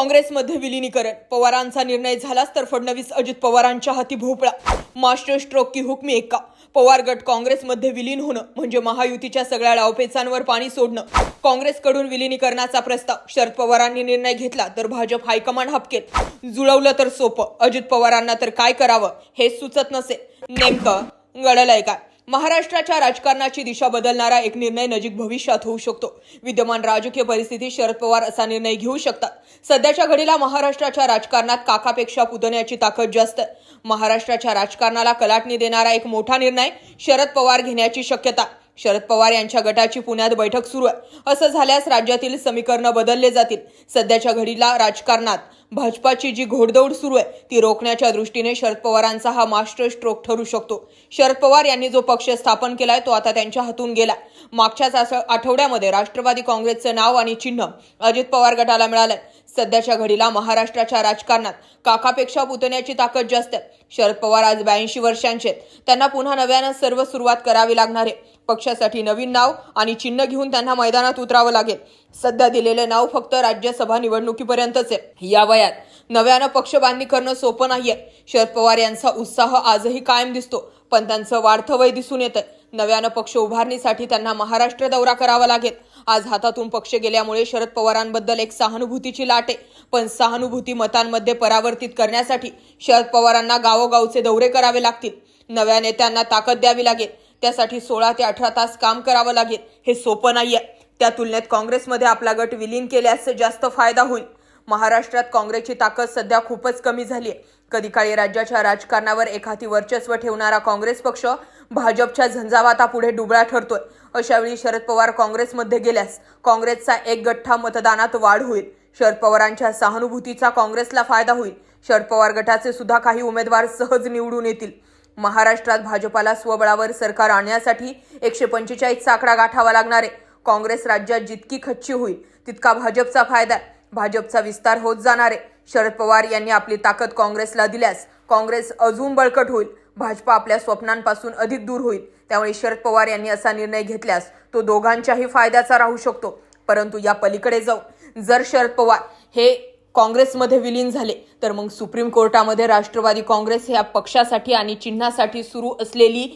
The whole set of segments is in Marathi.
काँग्रेसमध्ये विलिनीकरण. पवारांचा निर्णय झालाच तर फडणवीस अजित पवारांच्या हाती भोपळा. मास्टर स्ट्रोक की हुकमी एक्का. पवार गट काँग्रेसमध्ये विलीन होणं म्हणजे महायुतीच्या सगळ्या डावपेचांवर पाणी सोडणं. काँग्रेसकडून विलिनीकरणाचा प्रस्ताव. शरद पवारांनी निर्णय घेतला तर भाजप हायकमांड हपकेल. जुळवलं तर सोपं. अजित पवारांना तर काय करावं हे सुचत नसे. नेमकं गडलंय काय? महाराष्ट्राच्या राजकारणाची दिशा बदलणारा एक निर्णय नजीक भविष्यात होऊ शकतो. विद्यमान राजकीय परिस्थितीत शरद पवार असा निर्णय घेऊ शकतात. सध्याच्या घडीला महाराष्ट्राच्या राजकारणात काकापेक्षा पुतण्याची ताकद जास्त. महाराष्ट्राच्या राजकारणाला कलाटणी देणारा एक मोठा निर्णय शरद पवार घेण्याची शक्यता. शरद पवार यांच्या गटाची पुण्यात बैठक सुरू आहे. असं झाल्यास राज्यातील समीकरणं बदलले जातील. सध्याच्या घडीला राजकारणात भाजपाची जी घोडदौड सुरू आहे ती रोखण्याच्या दृष्टीने शरद पवारांचा हा मास्टर स्ट्रोक ठरू शकतो. शरद पवार यांनी जो पक्ष स्थापन केलाय तो आता त्यांच्या हातून गेला मागच्याच आठवड्यामध्ये राष्ट्रवादी काँग्रेसचं नाव आणि चिन्ह अजित पवार गटाला मिळालंय. सध्याच्या घडीला महाराष्ट्राच्या राजकारणात काकापेक्षा पुतण्याची ताकद जास्त आहे. शरद पवार आज ब्याऐंशी वर्षांचे आहेत. त्यांना पुन्हा नव्यानं सर्व सुरुवात करावी लागणार आहे. पक्षासाठी नवीन नाव आणि चिन्ह घेऊन त्यांना मैदानात उतरावं लागेल. सध्या दिलेले नाव फक्त राज्यसभा निवडणुकीपर्यंतच आहे. या वयात नव्यानं पक्ष बांधणी करणं सोपं नाहीये. शरद पवार यांचा उत्साह आजही कायम दिसतो. पण त्यांचं वाढतं वय दिसून येतं. नव्यानं पक्ष उभारणीसाठी त्यांना महाराष्ट्र दौरा करावा लागेल. आज हातातून पक्ष गेल्यामुळे शरद पवारांबद्दल एक सहानुभूतीची लाट आहे. पण सहानुभूती मतांमध्ये परावर्तित करण्यासाठी शरद पवारांना गावोगावचे दौरे करावे लागतील. नव्या नेत्यांना ताकद द्यावी लागेल. त्यासाठी सोळा ते अठरा तास काम करावं लागेल. हे सोपं नाहीये. त्या तुलनेत काँग्रेसमध्ये आपला गट विलीन केल्यास जास्त फायदा होईल. महाराष्ट्रात काँग्रेसची ताकद सध्या खूपच कमी झाली आहे कधी काळी राज्याच्या राजकारणावर एखादी वर्चस्व ठेवणारा काँग्रेस पक्ष भाजपच्या झंझावातापुढे डुबळा ठरतोय. अशावेळी शरद पवार काँग्रेसमध्ये गेल्यास काँग्रेसचा एक गठ्ठा मतदानात वाढ होईल. शरद पवारांच्या सहानुभूतीचा काँग्रेसला फायदा होईल. शरद पवार गटाचे सुद्धा काही उमेदवार सहज निवडून येतील. महाराष्ट्रात भाजपाला स्वबळावर सरकार आणण्यासाठी एकशे पंचेचाळीसचा आकडा गाठावा लागणार आहे. काँग्रेस राज्यात जितकी खच्ची होईल तितका भाजपचा फायदा आहे. भाजपचा विस्तार होत जाणार आहे. शरद पवार यांनी आपली ताकद काँग्रेसला दिल्यास काँग्रेस अजून बळकट होईल. भाजपा आपल्या स्वप्नांपासून अधिक दूर होईल. त्यामुळे शरद पवार यांनी असा निर्णय घेतल्यास तो दोघांच्याही फायद्याचा राहू शकतो. परंतु या पलीकडे जाऊन जर शरद पवार हे काँग्रेसमध्ये विलीन झाले. तर मग सुप्रीम कोर्टामध्ये राष्ट्रवादी काँग्रेस या पक्षासाठी आणि चिन्हासाठी सुरू असलेली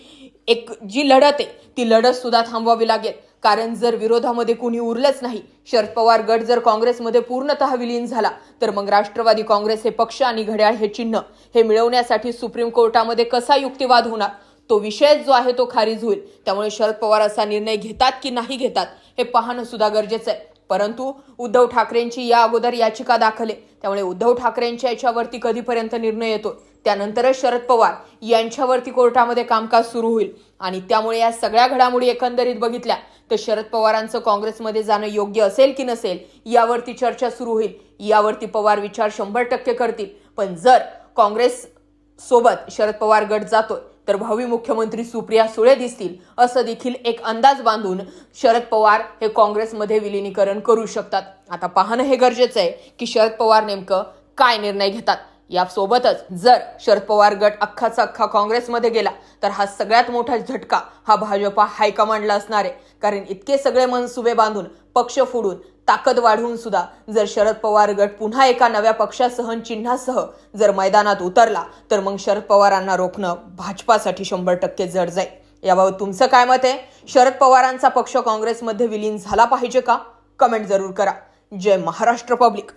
एक जी लढत आहे ती लढत सुद्धा थांबवावी लागेल. कारण जर विरोधामध्ये कुणी उरलंच नाही शरद पवार गट जर काँग्रेसमध्ये पूर्णतः विलीन झाला तर मग राष्ट्रवादी काँग्रेस हे पक्ष आणि घड्याळ हे चिन्ह हे मिळवण्यासाठी सुप्रीम कोर्टामध्ये कसा युक्तिवाद होणार? तो विषय जो आहे तो खारिज होईल. त्यामुळे शरद पवार असा निर्णय घेतात की नाही घेतात हे पाहणं सुद्धा गरजेचं आहे. परंतु उद्धव ठाकरेंची या अगोदर याचिका दाखल. आहे त्यामुळे उद्धव ठाकरेंच्या याच्यावरती कधीपर्यंत निर्णय येतो? त्यानंतरच शरद पवार यांच्यावरती कोर्टामध्ये कामकाज सुरू होईल. आणि त्यामुळे या सगळ्या घडामोडी एकंदरीत बघितल्या तर शरद पवारांचं काँग्रेसमध्ये जाणं योग्य असेल की नसेल यावरती चर्चा सुरू होईल. यावरती पवार विचार शंभर टक्के करतील. पण जर काँग्रेस सोबत शरद पवार गट जातोय तर भावी मुख्यमंत्री सुप्रिया सुळे दिसतील असं देखील एक अंदाज बांधून शरद पवार हे काँग्रेसमध्ये विलिनीकरण करू शकतात. आता पाहणं हे गरजेचं आहे की शरद पवार नेमकं काय निर्णय घेतात. यासोबतच जर शरद पवार गट अख्खाचा अख्खा काँग्रेसमध्ये गेला तर हा सगळ्यात मोठा झटका हा भाजपा हायकमांडला असणार आहे. कारण इतके सगळे मनसुबे बांधून पक्ष फोडून ताकद वाढवून सुद्धा जर शरद पवार गट पुन्हा एका नव्या पक्षासह चिन्हासह जर मैदानात उतरला तर मग शरद पवारांना रोखणं भाजपासाठी शंभर टक्के जड जाईल. याबाबत तुमचं काय मत आहे? शरद पवारांचा पक्ष काँग्रेसमध्ये विलीन झाला पाहिजे का? कमेंट जरूर करा. जय महाराष्ट्र पब्लिक.